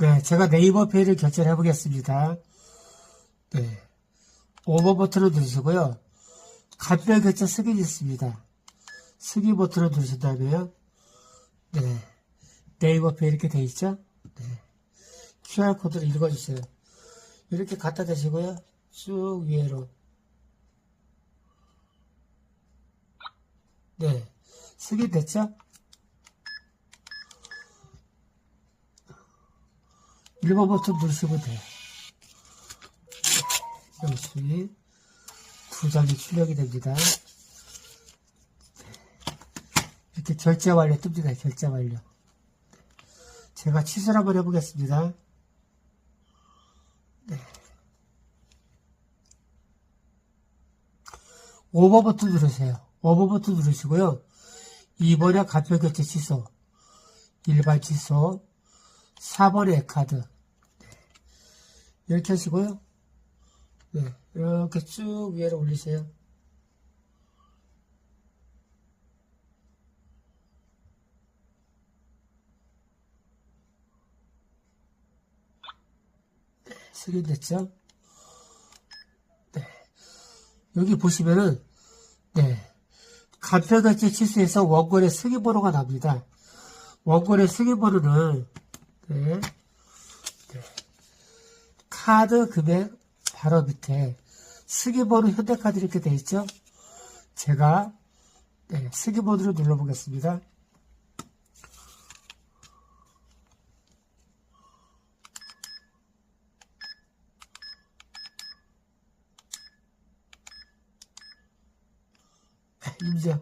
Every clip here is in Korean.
네, 제가 네이버 페이를 결제를 해보겠습니다. 네. 오버 버튼을 누르시고요. 간별 결제 승인이 있습니다. 승인 버튼을 누르신 다음에요. 네. 네이버 페이 이렇게 돼 있죠? 네. QR코드를 읽어주세요. 이렇게 갖다 대시고요. 쭉 위로. 네. 승인 됐죠? 1번 버튼 누르시면 돼요. 영수증이 두 장이 출력이 됩니다. 이렇게 결제 완료 뜹니다. 결제 완료. 제가 취소를 한번 해보겠습니다. 네. 5번 버튼 누르세요. 5번 버튼 누르시고요. 2번에 간편 결제 취소, 일반 취소, 4번에 카드. 네. 이렇게 하시고요. 네. 이렇게 쭉 위로 올리세요. 네. 승인됐죠? 네. 여기 보시면은, 네. 간편결제 취소해서 원고의 승인번호가 납니다. 원고의 승인번호는, 네. 네. 카드 금액 바로 밑에 승인번호 현대카드 이렇게 돼 있죠? 제가 네, 승인번호를 눌러보겠습니다. 네, 인정.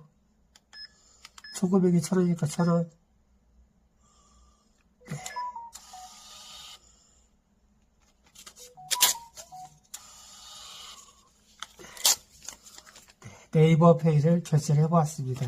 총금액이 천 원이니까 천 원. 네이버 페이를 결제를 해보았습니다.